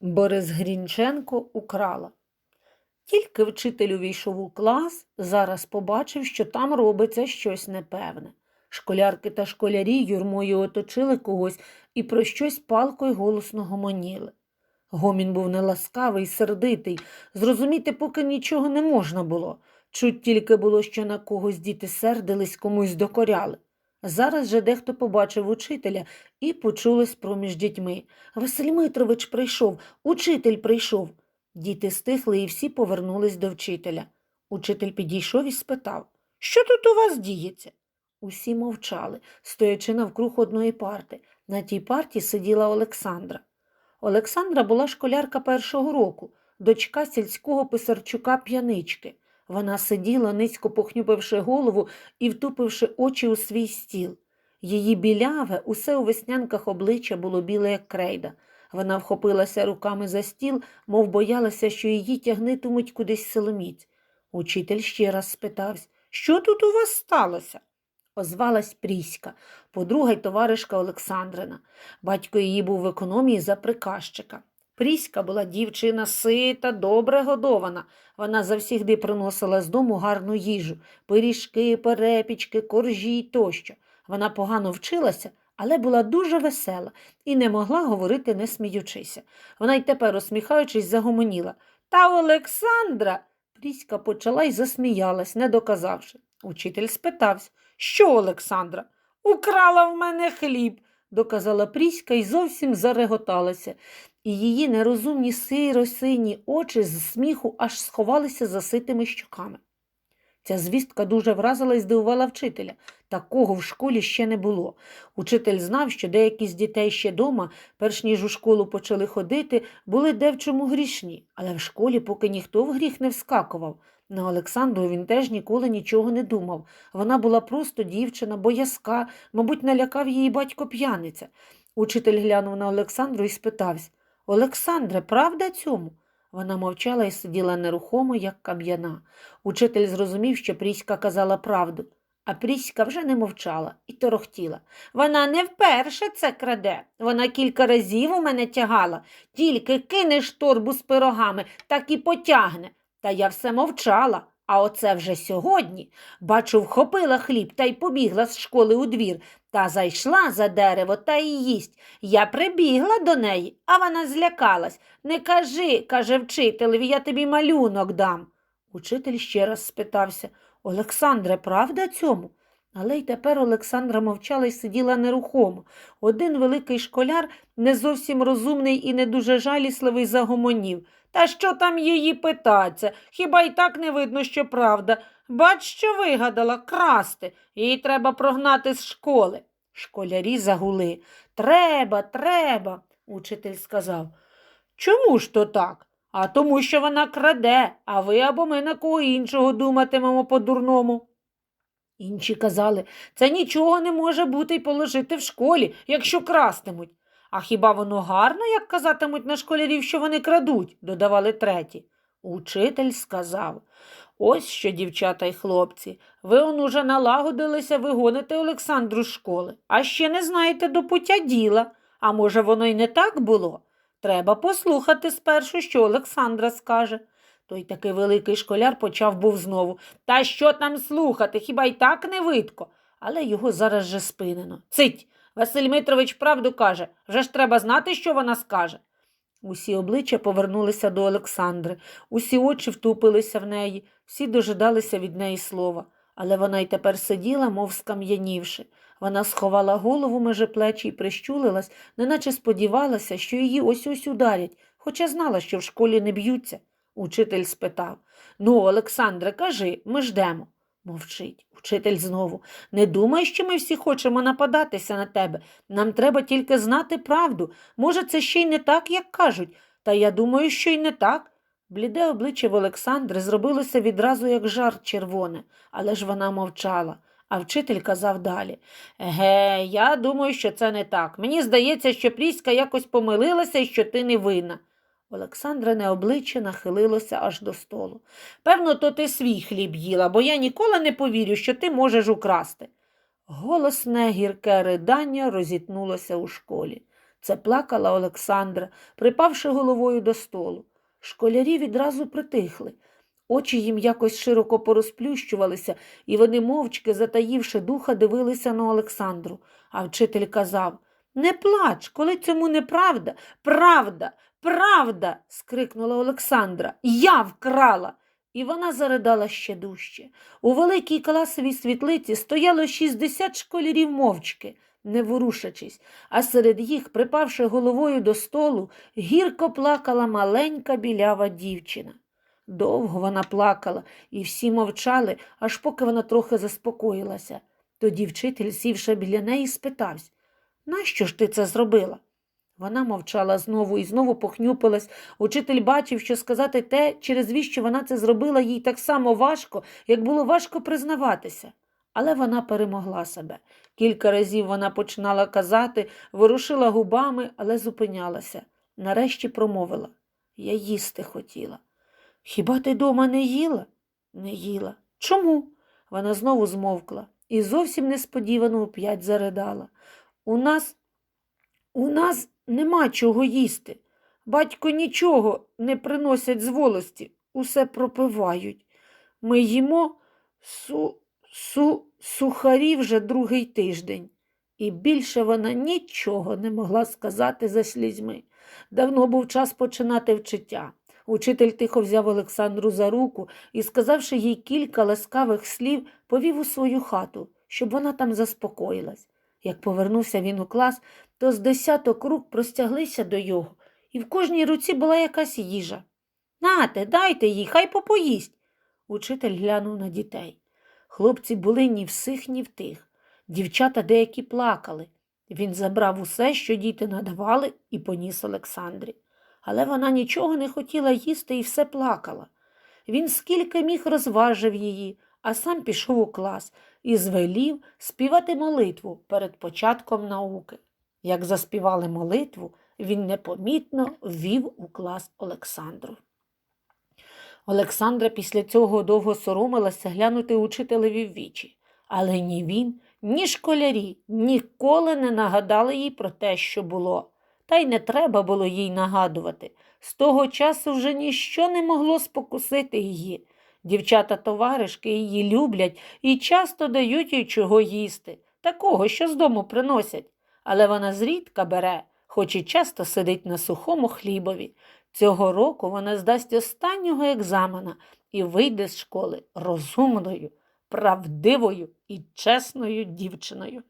Борис Грінченко украла. Тільки вчитель увійшов у клас, зараз побачив, що там робиться щось непевне. Школярки та школярі юрмою оточили когось і про щось палко й голосно гомоніли. Гомін був неласкавий, сердитий, зрозуміти поки нічого не можна було. Чуть тільки було, що на когось діти сердились, комусь докоряли. Зараз же дехто побачив учителя і почулось проміж дітьми. Василь Митрович прийшов, учитель прийшов. Діти стихли і всі повернулись до вчителя. Учитель підійшов і спитав, що тут у вас діється? Усі мовчали, стоячи навкруг одної парти. На тій парті сиділа Олександра. Олександра була школярка першого року, дочка сільського писарчука п'янички. Вона сиділа, низько похнюпивши голову і втупивши очі у свій стіл. Її біляве, усе у веснянках обличчя було біле, як крейда. Вона вхопилася руками за стіл, мов боялася, що її тягнитимуть кудись силоміць. Учитель ще раз спитався, що тут у вас сталося? Озвалась Пріська, подруга й товаришка Олександрина. Батько її був в економії за приказчика. Пріська була дівчина сита, добре годована. Вона завсігди приносила з дому гарну їжу пиріжки, перепічки, коржі й тощо. Вона погано вчилася, але була дуже весела і не могла говорити, не сміючися. Вона й тепер, усміхаючись, загомоніла. Та Олександра. Пріська почала й засміялась, не доказавши. Учитель спитався, що Олександра? Украла в мене хліб, доказала Пріська і зовсім зареготалася, і її нерозумні сиро-сині очі з сміху аж сховалися за ситими щоками. Ця звістка дуже вразила і здивувала вчителя. Такого в школі ще не було. Учитель знав, що деякі з дітей ще дома, перш ніж у школу почали ходити, були де в чому грішні, але в школі поки ніхто в гріх не вскакував. На Олександру він теж ніколи нічого не думав. Вона була просто дівчина, боязка, мабуть, налякав її батько п'яниця. Учитель глянув на Олександру і спитався Олександре, правда цьому? Вона мовчала і сиділа нерухомо, як кам'яна. Учитель зрозумів, що Пріська казала правду, а Пріська вже не мовчала і торохтіла. Вона не вперше це краде. Вона кілька разів у мене тягала. Тільки кинеш торбу з пирогами, так і потягне. Та я все мовчала. А оце вже сьогодні. Бачу, вхопила хліб та й побігла з школи у двір, та зайшла за дерево та й їсть. Я прибігла до неї, а вона злякалась. Не кажи, каже вчителеві, я тобі малюнок дам. Учитель ще раз спитався Олександре, правда цьому? Але й тепер Олександра мовчала й сиділа нерухомо. Один великий школяр, не зовсім розумний і не дуже жалісливий, загомонів. Та що там її питаться? Хіба й так не видно, що правда? Бач, що вигадала красти. Її треба прогнати з школи. Школярі загули. Треба, треба, учитель сказав. Чому ж то так? А тому, що вона краде, а ви або ми на кого іншого думатимемо по-дурному. Інші казали, це нічого не може бути й положити в школі, якщо крастимуть. А хіба воно гарно, як казатимуть на школярів, що вони крадуть, додавали треті. Учитель сказав ось що, дівчата й хлопці, ви он уже налагодилися вигонити Олександру з школи, а ще не знаєте до пуття діла. А може, воно й не так було? Треба послухати спершу, що Олександра скаже. Той такий великий школяр почав був знову. Та що там слухати? Хіба й так не видко? Але його зараз же спинено. Цить! Василь Митрович правду каже, вже ж треба знати, що вона скаже. Усі обличчя повернулися до Олександри, усі очі втупилися в неї, всі дожидалися від неї слова. Але вона й тепер сиділа, мов скам'янівши. Вона сховала голову межи плечі і прищулилась, неначе сподівалася, що її ось ось ударять, хоча знала, що в школі не б'ються. Учитель спитав Ну, Олександре, кажи, ми ждемо. Мовчить. Учитель знову. Не думай, що ми всі хочемо нападатися на тебе. Нам треба тільки знати правду. Може, це ще й не так, як кажуть. Та я думаю, що й не так. Бліде обличчя в Олександри зробилося відразу як жар червоне, але ж вона мовчала. А вчитель казав далі Еге, я думаю, що це не так. Мені здається, що Пріська якось помилилася і що ти не винна. Олександрине обличчя нахилилося аж до столу. Певно, то ти свій хліб їла, бо я ніколи не повірю, що ти можеш украсти. Голосне гірке ридання розітнулося у школі. Це плакала Олександра, припавши головою до столу. Школярі відразу притихли. Очі їм якось широко порозплющувалися, і вони, мовчки, затаївши духа, дивилися на Олександру. А вчитель казав Не плач, коли цьому неправда. Правда, правда. скрикнула Олександра. Я вкрала. І вона заридала ще дужче. У великій класовій світлиці стояло 60 школярів мовчки, не ворушачись, а серед їх, припавши головою до столу, гірко плакала маленька білява дівчина. Довго вона плакала, і всі мовчали, аж поки вона трохи заспокоїлася. Тоді вчитель, сівши біля неї, спитався Нащо ж ти це зробила? Вона мовчала знову і знову похнюпилась. Учитель бачив, що сказати те, через віщо вона це зробила, їй так само важко, як було важко признаватися. Але вона перемогла себе. Кілька разів вона починала казати, ворушила губами, але зупинялася. Нарешті промовила Я їсти хотіла. Хіба ти дома не їла? Не їла. Чому? Вона знову змовкла і зовсім несподівано оп'ять заридала. У нас, у нас нема чого їсти. Батько нічого не приносять з волості, усе пропивають. Ми їмо су, су, сухарі вже другий тиждень. І більше вона нічого не могла сказати за слізьми. Давно був час починати вчиття. Учитель тихо взяв Олександру за руку і, сказавши їй кілька ласкавих слів, повів у свою хату, щоб вона там заспокоїлась. Як повернувся він у клас, то з десяток рук простяглися до його, і в кожній руці була якась їжа. Нате, дайте їй, хай попоїсть. Учитель глянув на дітей. Хлопці були ні в сих, ні в тих. Дівчата деякі плакали. Він забрав усе, що діти надавали, і поніс Олександрі. Але вона нічого не хотіла їсти і все плакала. Він скільки міг розважив її, а сам пішов у клас і звелів співати молитву перед початком науки. Як заспівали молитву, він непомітно ввів у клас Олександру. Олександра після цього довго соромилася глянути учителеві в вічі, але ні він, ні школярі ніколи не нагадали їй про те, що було. Та й не треба було їй нагадувати. З того часу вже ніщо не могло спокусити її. Дівчата товаришки її люблять і часто дають їй чого їсти, такого, що з дому приносять. Але вона зрідка бере, хоч і часто сидить на сухому хлібові. Цього року вона здасть останнього екзамена і вийде з школи розумною, правдивою і чесною дівчиною.